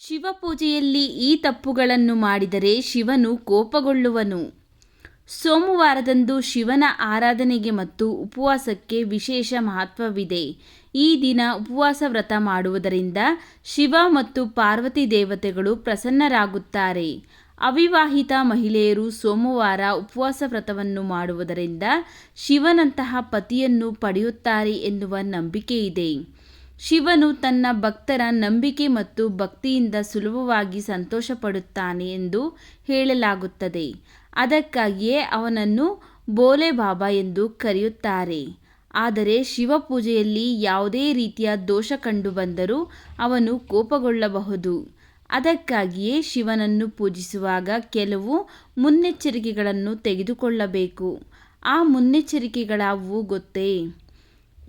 ಶಿವಪೂಜೆಯಲ್ಲಿ ಈ ತಪ್ಪುಗಳನ್ನು ಮಾಡಿದರೆ ಶಿವನು ಕೋಪಗೊಳ್ಳುವನು. ಸೋಮವಾರದಂದು ಶಿವನ ಆರಾಧನೆಗೆ ಮತ್ತು ಉಪವಾಸಕ್ಕೆ ವಿಶೇಷ ಮಹತ್ವವಿದೆ. ಈ ದಿನ ಉಪವಾಸ ವ್ರತ ಮಾಡುವುದರಿಂದ ಶಿವ ಮತ್ತು ಪಾರ್ವತಿ ದೇವತೆಗಳು ಪ್ರಸನ್ನರಾಗುತ್ತಾರೆ. ಅವಿವಾಹಿತ ಮಹಿಳೆಯರು ಸೋಮವಾರ ಉಪವಾಸ ವ್ರತವನ್ನು ಮಾಡುವುದರಿಂದ ಶಿವನಂತಹ ಪತಿಯನ್ನು ಪಡೆಯುತ್ತಾರೆ ಎನ್ನುವ ನಂಬಿಕೆಯಿದೆ. ಶಿವನು ತನ್ನ ಭಕ್ತರ ನಂಬಿಕೆ ಮತ್ತು ಭಕ್ತಿಯಿಂದ ಸುಲಭವಾಗಿ ಸಂತೋಷಪಡುತ್ತಾನೆ ಎಂದು ಹೇಳಲಾಗುತ್ತದೆ. ಅದಕ್ಕಾಗಿಯೇ ಅವನನ್ನು ಬೋಲೆ ಬಾಬಾ ಎಂದು ಕರೆಯುತ್ತಾರೆ. ಆದರೆ ಶಿವಪೂಜೆಯಲ್ಲಿ ಯಾವುದೇ ರೀತಿಯ ದೋಷ ಕಂಡುಬಂದರೂ ಅವನು ಕೋಪಗೊಳ್ಳಬಹುದು. ಅದಕ್ಕಾಗಿಯೇ ಶಿವನನ್ನು ಪೂಜಿಸುವಾಗ ಕೆಲವು ಮುನ್ನೆಚ್ಚರಿಕೆಗಳನ್ನು ತೆಗೆದುಕೊಳ್ಳಬೇಕು. ಆ ಮುನ್ನೆಚ್ಚರಿಕೆಗಳಾವು ಗೊತ್ತೇ?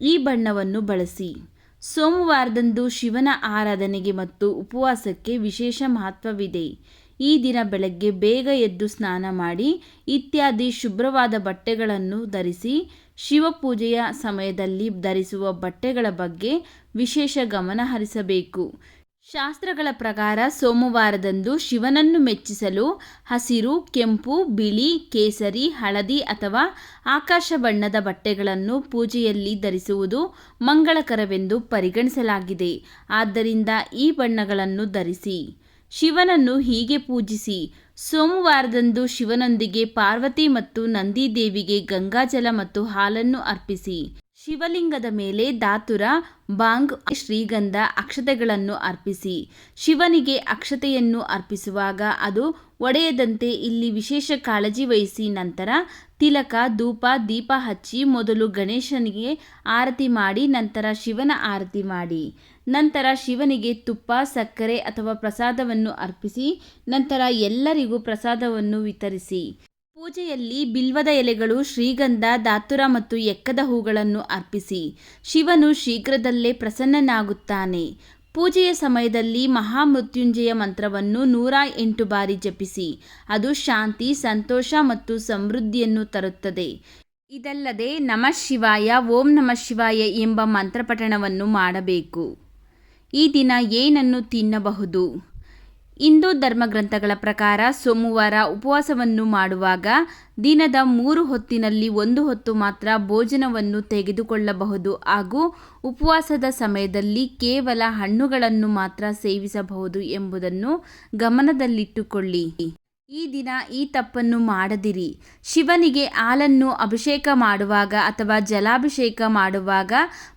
ಈ ಬಣ್ಣವನ್ನು ಬಳಸಿ. ಸೋಮವಾರದಂದು ಶಿವನ ಆರಾಧನೆಗೆ ಮತ್ತು ಉಪವಾಸಕ್ಕೆ ವಿಶೇಷ ಮಹತ್ವವಿದೆ. ಈ ದಿನ ಬೆಳಗ್ಗೆ ಬೇಗ ಎದ್ದು ಸ್ನಾನ ಮಾಡಿ, ಇತ್ಯಾದಿ ಶುಭ್ರವಾದ ಬಟ್ಟೆಗಳನ್ನು ಧರಿಸಿ, ಶಿವಪೂಜೆಯ ಸಮಯದಲ್ಲಿ ಧರಿಸುವ ಬಟ್ಟೆಗಳ ಬಗ್ಗೆ ವಿಶೇಷ ಗಮನ ಹರಿಸಬೇಕು. ಶಾಸ್ತ್ರಗಳ ಪ್ರಕಾರ ಸೋಮವಾರದಂದು ಶಿವನನ್ನು ಮೆಚ್ಚಿಸಲು ಹಸಿರು, ಕೆಂಪು, ಬಿಳಿ, ಕೇಸರಿ, ಹಳದಿ ಅಥವಾ ಆಕಾಶ ಬಣ್ಣದ ಬಟ್ಟೆಗಳನ್ನು ಪೂಜೆಯಲ್ಲಿ ಧರಿಸುವುದು ಮಂಗಳಕರವೆಂದು ಪರಿಗಣಿಸಲಾಗಿದೆ. ಆದ್ದರಿಂದ ಈ ಬಣ್ಣಗಳನ್ನು ಧರಿಸಿ. ಶಿವನನ್ನು ಹೀಗೆ ಪೂಜಿಸಿ. ಸೋಮವಾರದಂದು ಶಿವನೊಂದಿಗೆ ಪಾರ್ವತಿ ಮತ್ತು ನಂದಿದೇವಿಗೆ ಗಂಗಾಜಲ ಮತ್ತು ಹಾಲನ್ನು ಅರ್ಪಿಸಿ. ಶಿವಲಿಂಗದ ಮೇಲೆ ಧಾತುರ, ಬಾಂಗ್, ಶ್ರೀಗಂಧ ಅಕ್ಷತೆಗಳನ್ನು ಅರ್ಪಿಸಿ. ಶಿವನಿಗೆ ಅಕ್ಷತೆಯನ್ನು ಅರ್ಪಿಸುವಾಗ ಅದು ಒಡೆಯದಂತೆ ಇಲ್ಲಿ ವಿಶೇಷ ಕಾಳಜಿ ವಹಿಸಿ ನಂತರ ತಿಲಕ, ಧೂಪ, ದೀಪ ಹಚ್ಚಿ ಮೊದಲು ಗಣೇಶನಿಗೆ ಆರತಿ ಮಾಡಿ, ನಂತರ ಶಿವನ ಆರತಿ ಮಾಡಿ. ನಂತರ ಶಿವನಿಗೆ ತುಪ್ಪ, ಸಕ್ಕರೆ ಅಥವಾ ಪ್ರಸಾದವನ್ನು ಅರ್ಪಿಸಿ, ನಂತರ ಎಲ್ಲರಿಗೂ ಪ್ರಸಾದವನ್ನು ವಿತರಿಸಿ. ಪೂಜೆಯಲ್ಲಿ ಬಿಲ್ವದ ಎಲೆಗಳು ಶ್ರೀಗಂಧ ದಾತುರ ಮತ್ತು ಎಕ್ಕದ ಹೂಗಳನ್ನು ಅರ್ಪಿಸಿ, ಶಿವನು ಶೀಘ್ರದಲ್ಲೇ ಪ್ರಸನ್ನನಾಗುತ್ತಾನೆ. ಪೂಜೆಯ ಸಮಯದಲ್ಲಿ ಮಹಾಮೃತ್ಯುಂಜಯ ಮಂತ್ರವನ್ನು ನೂರ ಎಂಟು ಬಾರಿ ಜಪಿಸಿ, ಅದು ಶಾಂತಿ, ಸಂತೋಷ ಮತ್ತು ಸಮೃದ್ಧಿಯನ್ನು ತರುತ್ತದೆ. ಇದಲ್ಲದೆ ನಮಃ ಶಿವಾಯ, ಓಂ ನಮಃ ಶಿವಾಯ ಎಂಬ ಮಂತ್ರಪಠಣವನ್ನು ಮಾಡಬೇಕು. ಈ ದಿನ ಏನನ್ನು ತಿನ್ನಬಹುದು? ಹಿಂದೂ ಧರ್ಮಗ್ರಂಥಗಳ ಪ್ರಕಾರ ಸೋಮವಾರ ಉಪವಾಸವನ್ನು ಮಾಡುವಾಗ ದಿನದ ಮೂರು ಹೊತ್ತಿನಲ್ಲಿ ಒಂದು ಹೊತ್ತು ಮಾತ್ರ ಭೋಜನವನ್ನು ತೆಗೆದುಕೊಳ್ಳಬಹುದು ಹಾಗೂ ಉಪವಾಸದ ಸಮಯದಲ್ಲಿ ಕೇವಲ ಹಣ್ಣುಗಳನ್ನು ಮಾತ್ರ ಸೇವಿಸಬಹುದು ಎಂಬುದನ್ನು ಗಮನದಲ್ಲಿಟ್ಟುಕೊಳ್ಳಿ. ಈ ದಿನ ಈ ತಪ್ಪನ್ನು ಮಾಡದಿರಿ. ಶಿವನಿಗೆ ಹಾಲನ್ನು ಅಭಿಷೇಕ ಮಾಡುವಾಗ ಅಥವಾ ಜಲಾಭಿಷೇಕ ಮಾಡುವಾಗ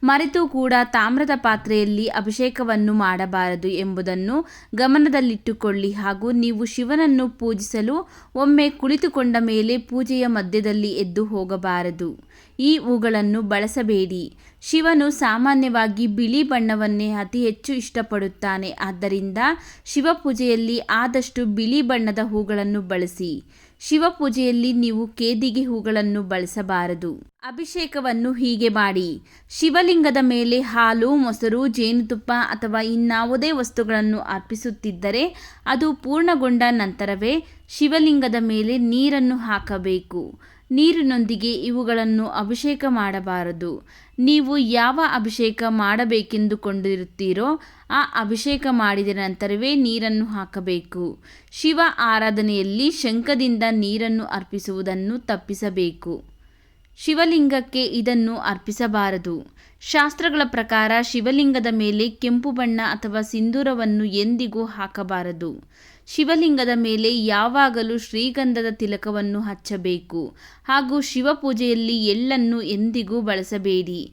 ಮರೆತು ಕೂಡ ತಾಮ್ರದ ಪಾತ್ರೆಯಲ್ಲಿ ಅಭಿಷೇಕವನ್ನು ಮಾಡಬಾರದು ಎಂಬುದನ್ನು ಗಮನದಲ್ಲಿಟ್ಟುಕೊಳ್ಳಿ ಹಾಗೂ ನೀವು ಶಿವನನ್ನು ಪೂಜಿಸಲು ಒಮ್ಮೆ ಕುಳಿತುಕೊಂಡ ಮೇಲೆ ಪೂಜೆಯ ಮಧ್ಯದಲ್ಲಿ ಎದ್ದು ಹೋಗಬಾರದು. ಈ ಹೂಗಳನ್ನು ಬಳಸಬೇಡಿ. ಶಿವನು ಸಾಮಾನ್ಯವಾಗಿ ಬಿಳಿ ಬಣ್ಣವನ್ನೇ ಅತಿ ಹೆಚ್ಚು ಇಷ್ಟಪಡುತ್ತಾನೆ. ಆದ್ದರಿಂದ ಶಿವಪೂಜೆಯಲ್ಲಿ ಆದಷ್ಟು ಬಿಳಿ ಬಣ್ಣದ ಹೂಗಳನ್ನು ಬಳಸಿ. ಶಿವಪೂಜೆಯಲ್ಲಿ ನೀವು ಕೇದಿಗೆ ಹೂಗಳನ್ನು ಬಳಸಬಾರದು. ಅಭಿಷೇಕವನ್ನು ಹೀಗೆ ಮಾಡಿ. ಶಿವಲಿಂಗದ ಮೇಲೆ ಹಾಲು, ಮೊಸರು, ಜೇನುತುಪ್ಪ ಅಥವಾ ಇನ್ನಾವುದೇ ವಸ್ತುಗಳನ್ನು ಅರ್ಪಿಸುತ್ತಿದ್ದರೆ ಅದು ಪೂರ್ಣಗೊಂಡ ನಂತರವೇ ಶಿವಲಿಂಗದ ಮೇಲೆ ನೀರನ್ನು ಹಾಕಬೇಕು. ನೀರಿನೊಂದಿಗೆ ಇವುಗಳನ್ನು ಅಭಿಷೇಕ ಮಾಡಬಾರದು. ನೀವು ಯಾವ ಅಭಿಷೇಕ ಮಾಡಬೇಕೆಂದುಕೊಂಡಿರುತ್ತೀರೋ ಆ ಅಭಿಷೇಕ ಮಾಡಿದ ನಂತರವೇ ನೀರನ್ನು ಹಾಕಬೇಕು. ಶಿವ ಆರಾಧನೆಯಲ್ಲಿ ಶಂಖದಿಂದ ನೀರನ್ನು ಅರ್ಪಿಸುವುದನ್ನು ತಪ್ಪಿಸಬೇಕು. ಶಿವಲಿಂಗಕ್ಕೆ ಇದನ್ನು ಅರ್ಪಿಸಬಾರದು. ಶಾಸ್ತ್ರಗಳ ಪ್ರಕಾರ ಶಿವಲಿಂಗದ ಮೇಲೆ ಕೆಂಪು ಬಣ್ಣ ಅಥವಾ ಸಿಂಧೂರವನ್ನು ಎಂದಿಗೂ ಹಾಕಬಾರದು. ಶಿವಲಿಂಗದ ಮೇಲೆ ಯಾವಾಗಲೂ ಶ್ರೀಗಂಧದ ತಿಲಕವನ್ನು ಹಚ್ಚಬೇಕು ಹಾಗೂ ಶಿವಪೂಜೆಯಲ್ಲಿ ಎಳ್ಳನ್ನು ಎಂದಿಗೂ ಬಳಸಬೇಡಿ.